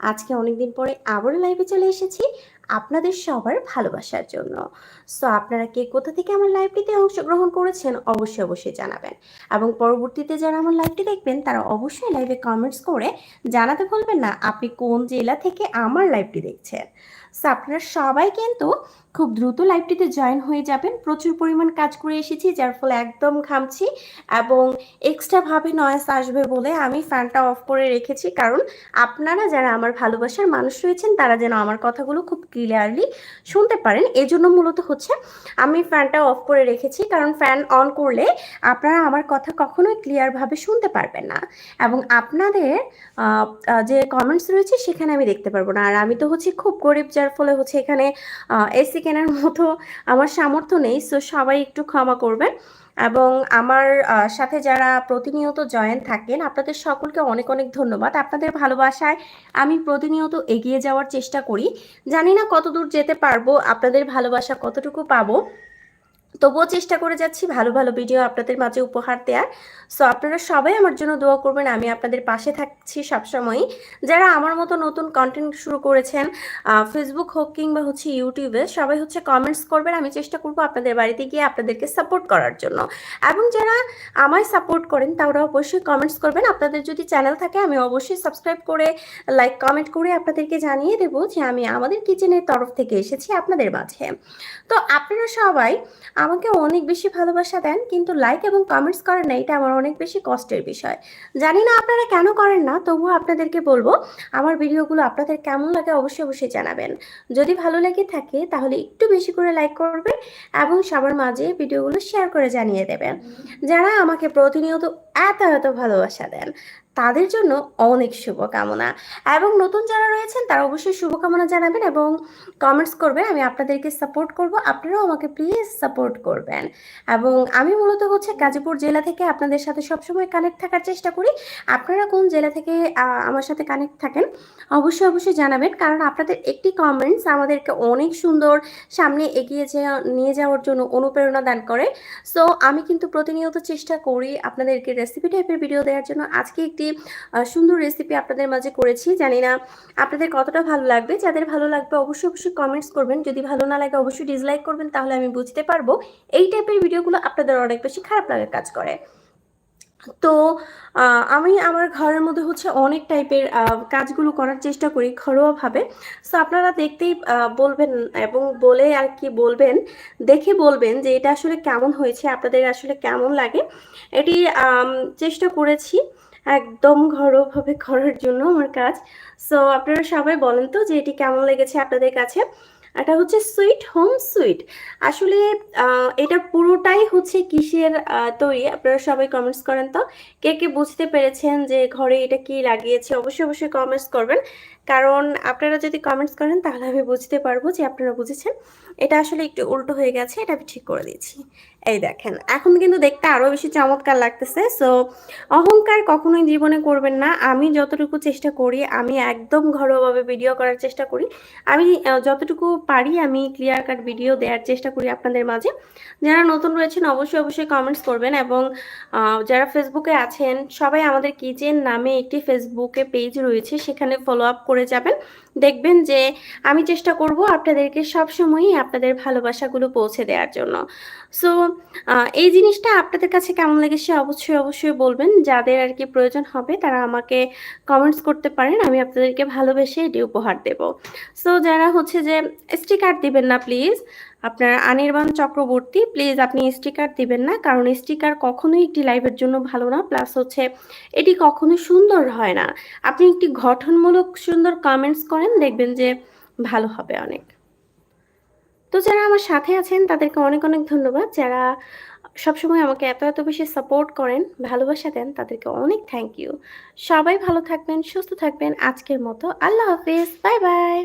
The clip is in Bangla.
আজকে অনেকদিন পরে আবারও লাইভে চলে এসেছি। আপনাদের সবার ভালোবাসার জন্য। সো আপনারা কে কোথা থেকে আমার লাইভটিতে অংশগ্রহণ করেছেন অবশ্যই অবশ্যই জানাবেন। এবং পরবর্তীতে যারা আমার লাইভটি দেখবেন, তারা অবশ্যই লাইভে কমেন্টস করে জানাতে ভুলবেন না আপনি কোন জেলা থেকে আমার লাইভটি দেখছেন। সো আপনারা সবাই কিন্তু খুব দ্রুত লাইভটিতে জয়েন হয়ে যাবেন। প্রচুর পরিমাণ কাজ করে এসেছি, যার ফলে একদম ঘামছি এবং এক্সট্রাভাবে নয়েস আসবে বলে আমি ফ্যানটা অফ করে রেখেছি। কারণ আপনারা যারা আমার ভালোবাসার মানুষ রয়েছেন, তারা যেন আমার কথাগুলো খুব ক্লিয়ারলি শুনতে পারেন। এজন্য মূলত হচ্ছে আমি ফ্যানটা অফ করে রেখেছি, কারণ ফ্যান অন করলে আপনারা আমার কথা কখনোই ক্লিয়ারভাবে শুনতে পারবেন না। এবং আপনাদের যে কমেন্টস রয়েছে সেখানে আমি দেখতে পারব না। আর আমি তো হচ্ছে খুব গরিব, যার ফলে হচ্ছে এখানে এসি কেনার মতো আমার সামর্থ্য নেই। সো সবাই একটু ক্ষমা করবেন। এবং আমার সাথে যারা প্রতিনিয়ত জয়েন থাকেন, আপনাদের সকলকে অনেক অনেক ধন্যবাদ। আপনাদের ভালোবাসায় আমি প্রতিনিয়ত এগিয়ে যাওয়ার চেষ্টা করি। জানি না কতদূর যেতে পারব, আপনাদের ভালোবাসা কতটুকু পাবো। তবুও চেষ্টা করে যাচ্ছি ভালো ভালো ভিডিও আপনাদের মাঝে উপহার দেওয়ার সো আপনারা সবাই আমার জন্য দোয়া করবেন, আমি আপনাদের পাশে থাকছি সবসময়ই। যারা আমার মতো নতুন কন্টেন্ট শুরু করেছেন ফেসবুক হোক কিংবা হচ্ছে ইউটিউবে সবাই হচ্ছে কমেন্টস করবেন, আমি চেষ্টা করব আপনাদের বাড়িতে গিয়ে আপনাদেরকে সাপোর্ট করার জন্য। এবং যারা আমায় সাপোর্ট করেন তারা অবশ্যই কমেন্টস করবেন। আপনাদের যদি চ্যানেল থাকে, আমি অবশ্যই সাবস্ক্রাইব করে লাইক কমেন্ট করে আপনাদেরকে জানিয়ে দেবো যে আমি আমাদের কিচেনের তরফ থেকে এসেছি আপনাদের মাঝে। তো আপনারা সবাই আমাকে অনেক বেশি ভালোবাসা দেন, কিন্তু লাইক এবং কমেন্টস করেন না, এটা আমার অনেক বেশি কষ্টের বিষয়। জানি না আপনারা কেন করেন না, তবুও আপনাদেরকে বলব, আমার ভিডিওগুলো আপনাদের কেমন লাগে অবশ্যই অবশ্যই জানাবেন। যদি ভালো লেগে থাকে, তাহলে একটু বেশি করে লাইক করবেন এবং সবার মাঝে ভিডিওগুলো শেয়ার করে জানিয়ে দেবেন। যারা আমাকে প্রতিনিয়ত এত এত ভালোবাসা দেন তাদের জন্য অনেক শুভকামনা। এবং নতুন যারা রয়েছেন, তারা অবশ্যই শুভকামনা জানাবেন এবং কমেন্টস করবেন। আমি আপনাদেরকে সাপোর্ট করব। আপনারাও আমাকে প্লিজ সাপোর্ট করবেন। এবং আমি মূলত হচ্ছে গাজীপুর জেলা থেকে আপনাদের সাথে সবসময় কানেক্ট থাকার চেষ্টা করি। আপনারা কোন জেলা থেকে আমার সাথে কানেক্ট থাকেন, অবশ্যই অবশ্যই জানাবেন। কারণ আপনাদের একটি কমেন্টস আমাদেরকে অনেক সুন্দর সামনে এগিয়ে নিয়ে যাওয়ার জন্য অনুপ্রেরণা দান করে। সো আমি কিন্তু প্রতিনিয়ত চেষ্টা করি আপনাদেরকে রেসিপি টাইপের ভিডিও দেওয়ার জন্য। আজকে একটি আহ, সুন্দর রেসিপি আপনাদের মাঝে করেছি জানি না আপনাদের কতটা ভালো লাগবে। যাদের ভালো লাগবে অবশ্যই অবশ্যই কমেন্টস করবেন। যদি ভালো না লাগে অবশ্যই ডিসলাইক করবেন তাহলে আমি বুঝতে পারব এই টাইপের ভিডিওগুলো আপনাদের অনেক বেশি খারাপ লাগার কাজ করে। তো আমি আমার ঘরের মধ্যে হচ্ছে অনেক টাইপের কাজগুলো করার চেষ্টা করি ঘরোয়াভাবে। সো আপনারা দেখতেই বলবেন এবং বলে আর কি বলবেন দেখে বলবেন যে এটা আসলে কেমন হয়েছে আপনাদের আসলে কেমন লাগে। এটি চেষ্টা করেছি। একদম ঘরোয়াভাবে করার জন্য আমার কাজ। সো আপনারা সবাই বলেন তো যে এটি কেমন লেগেছে আপনাদের কাছে? এটা হচ্ছে সুইট, হোম সুইট। আসলে এটা পুরোটাই হচ্ছে কিসের তৈরি? আপনারা সবাই কমেন্টস করেন তো। কে কে বুঝতে পেরেছেন যে ঘরে এটা কি লাগিয়েছে? অবশ্যই অবশ্যই কমেন্টস করবেন। কারণ আপনারা যদি কমেন্টস করেন, তাহলে আমি বুঝতে পারব যে আপনারা বুঝেছেন। এটা আসলে একটু উল্টো হয়ে গেছে, এটা আমি ঠিক করে দিচ্ছি এই দেখেন, এখন কিন্তু দেখতে আরও বেশি চমৎকার লাগতেছে। সো অহংকার কখনোই জীবনে করবেন না। আমি যতটুকু চেষ্টা করি, আমি একদম ঘরোয়াভাবে ভিডিও করার চেষ্টা করি। আমি যতটুকু পারি, আমি ক্লিয়ার কাট ভিডিও দেওয়ার চেষ্টা করি আপনাদের মাঝে। যারা নতুন রয়েছেন, অবশ্যই অবশ্যই কমেন্টস করবেন এবং যারা ফেসবুকে আছেন, সবাই আমাদের কিচেন নামে একটি ফেসবুকে পেজ রয়েছে, সেখানে ফলো আপ করে যাবেন। দেখবেন যে, আমি চেষ্টা করব আপনাদেরকে সবসময়ই আপনাদের ভালোবাসাগুলো পৌঁছে দেওয়ার জন্য। সো এই জিনিসটা আপনাদের কাছে কেমন লেগেছে অবশ্যই অবশ্যই বলবেন। যাদের আর কি প্রয়োজন হবে, তারা আমাকে কমেন্টস করতে পারেন, আমি আপনাদেরকে ভালোবেসে এটি উপহার দেব। সো যারা হচ্ছে যে স্টিকার দিবেন না প্লিজ আপনার আনির্বাণ চক্রবর্তী প্লিজ আপনি স্টিকার দিবেন না, কারণ স্টিকার কখনোই একটি লাইভের জন্য ভালো না প্লাস হচ্ছে এটি কখনোই সুন্দর হয় না। আপনি একটি গঠনমূলক সুন্দর কমেন্টস করেন, দেখবেন যে ভালো হবে অনেক। তো যারা আমার সাথে আছেন, তাদেরকে অনেক অনেক ধন্যবাদ। যারা সবসময় আমাকে এত এত বেশি সাপোর্ট করেন, ভালোবাসা দেন, তাদেরকে অনেক থ্যাংক ইউ সবাই ভালো থাকবেন, সুস্থ থাকবেন। আজকের মতো আল্লাহ হাফিজ। Bye bye